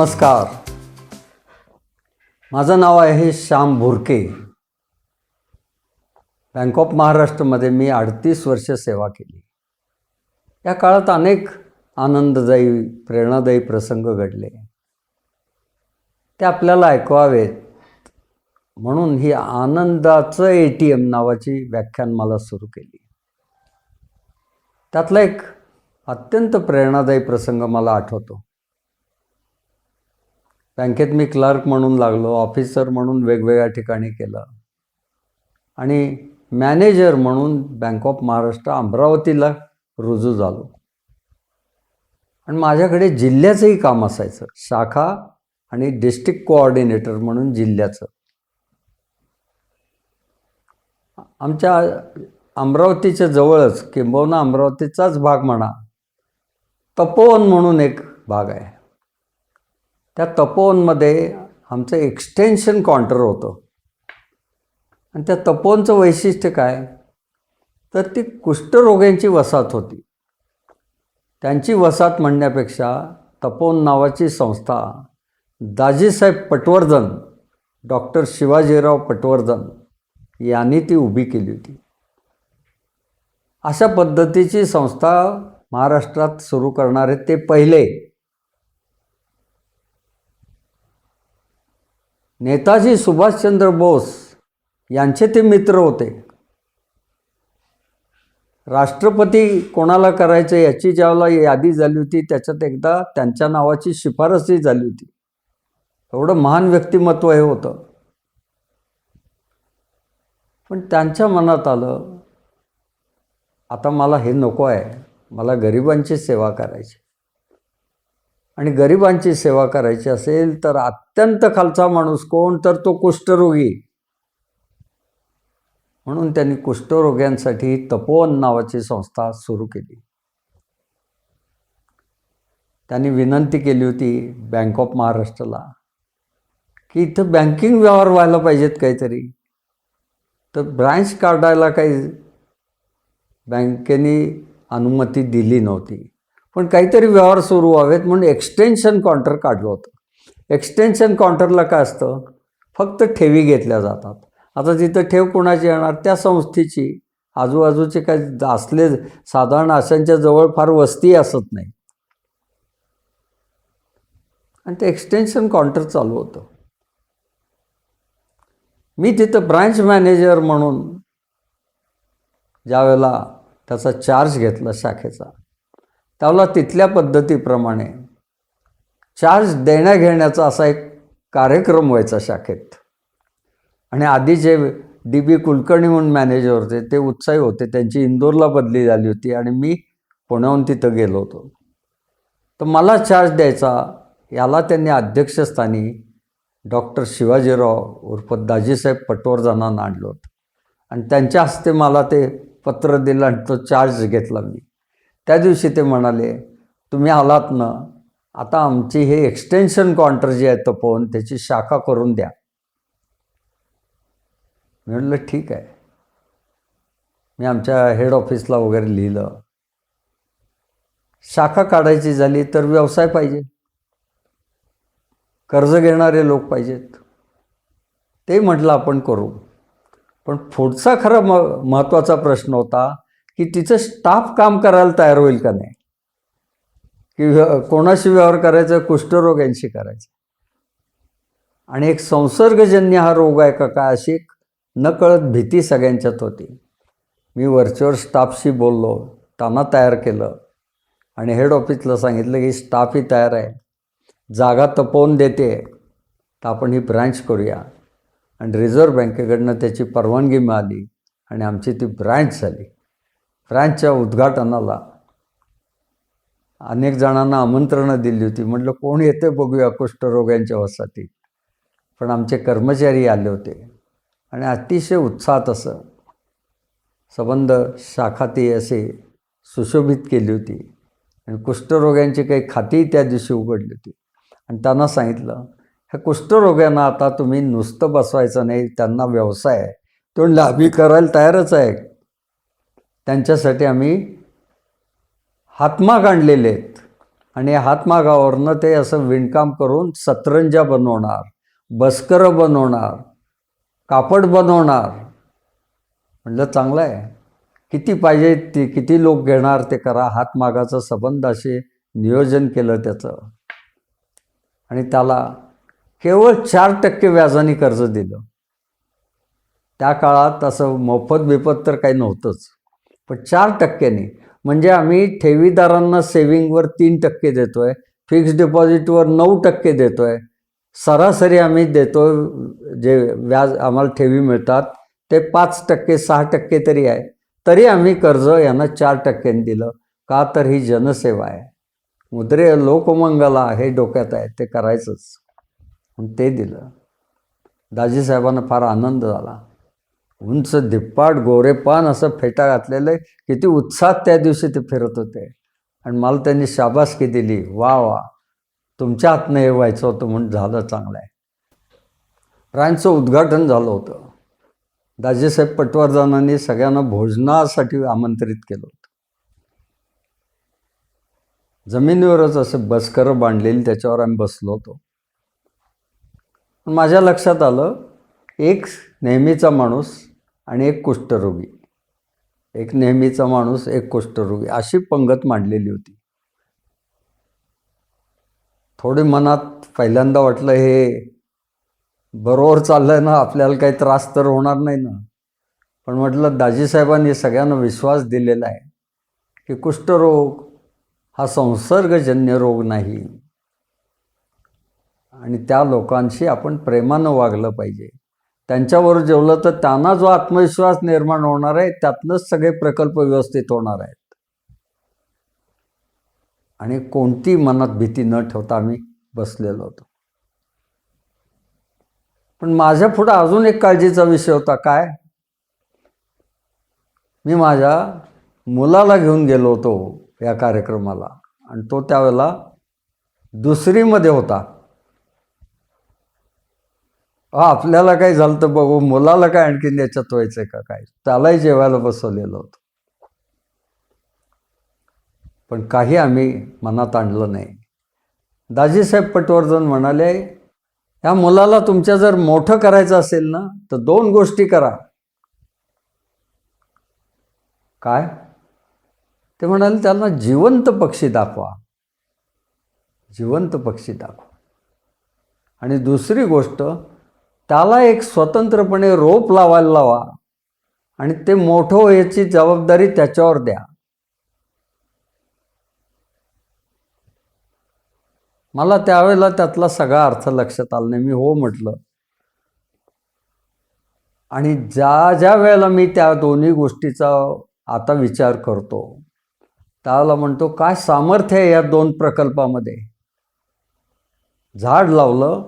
नमस्कार. माझं नाव आहे श्याम भुरके. बँक ऑफ महाराष्ट्रमध्ये मी अडतीस वर्ष सेवा केली. या काळात अनेक आनंददायी प्रेरणादायी प्रसंग घडले. ते आपल्याला ऐकवावेत. म्हणून ही आनंदाचं ए टी एम नावाची व्याख्यान मला सुरू केली. त्यातला एक अत्यंत प्रेरणादायी प्रसंग मला आठवतो. बँकेत मी क्लर्क म्हणून लागलो ऑफिसर म्हणून वेगवेगळ्या ठिकाणी केलं. आणि मॅनेजर म्हणून बँक ऑफ महाराष्ट्र अमरावतीला रुजू झालो. आणि माझ्याकडे जिल्ह्याचंही काम असायचं शाखा आणि डिस्ट्रिक्ट कोऑर्डिनेटर म्हणून जिल्ह्याचं. आमच्या अमरावतीच्या जवळच किंबहुना अमरावतीचाच भाग म्हणा तपोवन म्हणून एक भाग आहे. त्या तपोवनमध्ये आमचं एक्सटेन्शन काउंटर होतं. आणि त्या तपोवनचं वैशिष्ट्य काय? तर ती कुष्ठरोग्यांची वसाहत होती. त्यांची वसाहत म्हणण्यापेक्षा तपोवन नावाची संस्था दाजीसाहेब पटवर्धन डॉक्टर शिवाजीराव पटवर्धन यांनी ती उभी केली होती. अशा पद्धतीची संस्था महाराष्ट्रात सुरू करणारे ते पहिले नेताजी सुभाषचंद्र बोस यांचे ते मित्र होते. राष्ट्रपती कोणाला करायचं याची ज्यावेळेला यादी झाली होती त्याच्यात एकदा त्यांच्या नावाची शिफारसही झाली होती. एवढं महान व्यक्तिमत्व हे होतं. पण त्यांच्या मनात आलं आता मला हे नको आहे मला गरिबांची सेवा करायची. आणि गरिबांची सेवा करायची असेल तर अत्यंत खालचा माणूस कोण? तर तो कुष्ठरोगी. म्हणून त्यांनी कुष्ठरोग्यांसाठी तपोवन नावाची संस्था सुरू केली. त्यांनी विनंती केली होती बँक ऑफ महाराष्ट्राला की इथं बँकिंग व्यवहार व्हायला पाहिजेत काहीतरी. तर ब्रँच काढायला काही बँकेने अनुमती दिली नव्हती. पण काहीतरी व्यवहार सुरू व्हावेत म्हणून एक्सटेन्शन काउंटर काढलं होतं. एक्सटेन्शन काउंटरला काय असतं? फक्त ठेवी घेतल्या जातात. आता तिथं ठेव कोणाची येणार? त्या संस्थेची. आजूबाजूचे काही असले साधारण अशांच्या जवळ फार वस्ती असत नाही. आणि ते एक्सटेन्शन काउंटर चालू होतं. मी तिथं ब्रांच मॅनेजर म्हणून ज्यावेळेला त्याचा चार्ज घेतला शाखेचा त्याला तिथल्या पद्धतीप्रमाणे चार्ज देण्या घेण्याचा असा एक कार्यक्रम व्हायचा शाखेत. आणि आधी जे डी बी कुलकर्णी म्हणून मॅनेजर होते ते उत्साही होते. त्यांची इंदोरला बदली झाली होती आणि मी पुण्याहून तिथं गेलो होतो. तर मला चार्ज द्यायचा याला त्यांनी अध्यक्षस्थानी डॉक्टर शिवाजीराव उर्फ दाजीसाहेब पटवर्धनांना आणलं होतं. आणि त्यांच्या हस्ते मला ते पत्र दिलं आणि तो चार्ज घेतला मी. त्या दिवशी ते म्हणाले तुम्ही आलात ना आता आमची हे एक्सटेन्शन काउंटर जे आहे तपोवन त्याची शाखा करून द्या. मी म्हटलं ठीक आहे. मी आमच्या हेड ऑफिसला वगैरे लिहिलं. शाखा काढायची झाली तर व्यवसाय पाहिजे. कर्ज घेणारे लोक पाहिजेत. ते म्हटलं आपण करू. पण पुढचा खरा म महत्त्वाचा प्रश्न होता की तिचं स्टाफ काम करायला तयार होईल का नाही? की कोणाशी व्यवहार करायचा कुष्ठरोग्यांशी करायचा? आणि एक संसर्गजन्य हा रोग आहे का काय अशी एक नकळत भीती सगळ्यांच्यात होती. मी वरच्यावर स्टाफशी बोललो त्यांना तयार केलं आणि हेड ऑफिसला सांगितलं की स्टाफही तयार आहे. जागा तपवून देते तर आपण ही ब्रँच करूया. आणि रिझर्व्ह बँकेकडनं त्याची परवानगी मिळाली आणि आमची ती ब्रँच झाली. फ्रान्सच्या उद्घाटनाला. अनेक जणांना आमंत्रणं दिली होती. म्हटलं कोण येते बघूया कुष्ठरोग्यांच्या वसाहतीत. पण आमचे कर्मचारी आले होते. आणि अतिशय उत्साहात असं संबंध शाखा ती असे सुशोभित केली होती. आणि कुष्ठरोग्यांची काही खातीही त्या दिवशी उघडली होती. आणि त्यांना सांगितलं ह्या कुष्ठरोग्यांना आता तुम्ही नुसतं बसवायचं नाही त्यांना व्यवसाय आहे. तो म्हणलं आम्ही करायला तयारच आहे. त्यांच्यासाठी आम्ही हातमाग आणलेले आहेत. आणि हातमागावरनं ते असं विणकाम करून सतरंजा बनवणार बस्करं बनवणार कापड बनवणार. म्हणलं चांगलं आहे. किती पाहिजे ती किती लोक घेणार ते करा. हातमागाचं संबंध असे नियोजन केलं त्याचं. आणि त्याला केवळ चार टक्के व्याजाने कर्ज दिलं. त्या काळात असं मोफत बिपत तर काही नव्हतंच. पण चार टक्क्यांनी म्हणजे आम्ही ठेवीदारांना सेविंगवर तीन टक्के देतो आहे फिक्स डिपॉझिटवर नऊ टक्के देतो आहे सरासरी आम्ही देतो जे व्याज आम्हाला ठेवी मिळतात ते पाच टक्के सहा टक्के तरी आहे. तरी आम्ही कर्ज यांना चार टक्क्यांनी दिलं. का तर ही जनसेवा आहे. मुद्रे लोकमंगला हे डोक्यात आहे ते करायचंच. ते दिलं. दाजीसाहेबांना फार आनंद झाला. उंच धिप्पाट गोरेपान असं फेटा घातलेलं किती उत्साहात त्या दिवशी ते फिरत होते. आणि मला त्यांनी शाबासकी दिली. वा वा तुमच्या हातनं हे व्हायचं होतं म्हणून झालं चांगलं आहे. रायंचं उद्घाटन झालं होतं. दाजीसाहेब पटवर्धनांनी सगळ्यांना भोजनासाठी आमंत्रित केलं होतं. जमिनीवरच असं बसकरं बांधलेली त्याच्यावर आम्ही बसलो होतो. पण माझ्या लक्षात आलं एक नेहमीचा माणूस आणि एक कुष्ठरोगी. एक नेहमीचा माणूस एक कुष्ठरोगी. अशी पंगत मांडलेली होती. थोडी मनात पहिल्यांदा वाटलं हे बरोबर चाललं ना आपल्याला काही त्रास तर होणार नाही ना. पण म्हटलं दाजीसाहेबांनी सगळ्यांना विश्वास दिलेला आहे की कुष्ठरोग हा संसर्गजन्य रोग नाही आणि त्या लोकांशी आपण प्रेमानं वागलं पाहिजे. त्यांच्यावर जेवलं तर त्यांना जो आत्मविश्वास निर्माण होणार आहे त्यातनंच सगळे प्रकल्प व्यवस्थित होणार आहेत. आणि कोणती मनात भीती न ठेवता आम्ही बसलेलो होतो. पण माझ्या पुढं अजून एक काळजीचा विषय होता काय? मी माझ्या मुलाला घेऊन गेलो होतो या कार्यक्रमाला. आणि तो त्यावेळेला दुसरीमध्ये होता. आपल्याला काय झालं तर बघू मुलाला काय आणखीन याच्यात व्हायचंय का काय? त्यालाही जेवायला बसवलेलं होतं. पण काही आम्ही मनात आणलं नाही. दाजीसाहेब पटवर्धन म्हणाले या मुलाला तुमच्या जर मोठं करायचं असेल ना तर दोन गोष्टी करा. काय? ते म्हणाले त्यांना जिवंत पक्षी दाखवा. जिवंत पक्षी दाखवा. आणि दुसरी गोष्ट त्याला एक स्वतंत्रपणे रोप लावायला लावा आणि ते मोठं व्हायची जबाबदारी त्याच्यावर द्या. मला त्यावेळेला त्यातला सगळा अर्थ लक्षात आला नाही. मी हो म्हटलं. आणि ज्या ज्या वेळेला मी त्या दोन्ही गोष्टीचा आता विचार करतो त्याला म्हणतो काय सामर्थ्य आहे या दोन प्रकल्पामध्ये? झाड लावलं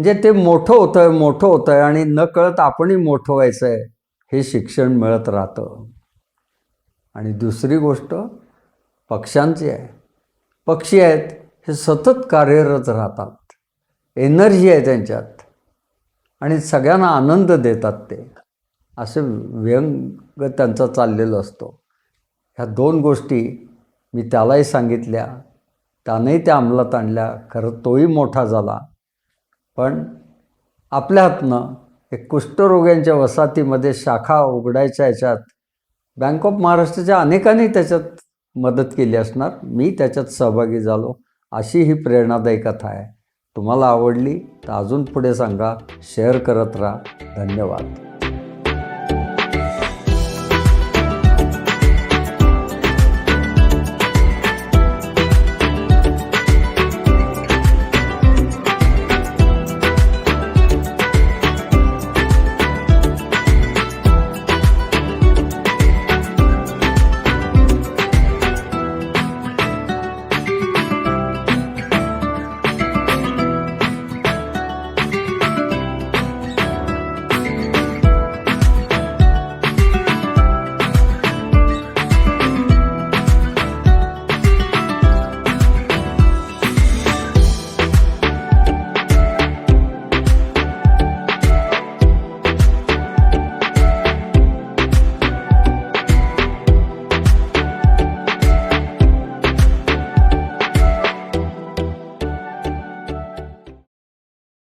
म्हणजे ते मोठं होतं आहे मोठं होतं आहे आणि न कळत आपणही मोठं व्हायचं आहे हे शिक्षण मिळत राहतं. आणि दुसरी गोष्ट पक्ष्यांची आहे. पक्षी आहेत हे सतत कार्यरत राहतात. एनर्जी आहे त्यांच्यात. आणि सगळ्यांना आनंद देतात ते. असे व्यंग त्यांचा चाललेलं असतो. ह्या दोन गोष्टी मी त्यालाही सांगितल्या. त्यानेही त्या अंमलात आणल्या. खरं तोही मोठा झाला. पण आपल्या हातनं एक कुष्ठरोग्यांच्या वसाहतीमध्ये शाखा उघडायच्या ह्याच्यात बँक ऑफ महाराष्ट्राच्या अनेकांनी त्याच्यात मदत केली असणार. मी त्याच्यात सहभागी झालो. अशी ही प्रेरणादायी कथा आहे. तुम्हाला आवडली तर अजून पुढे सांगा. शेअर करत राहा. धन्यवाद.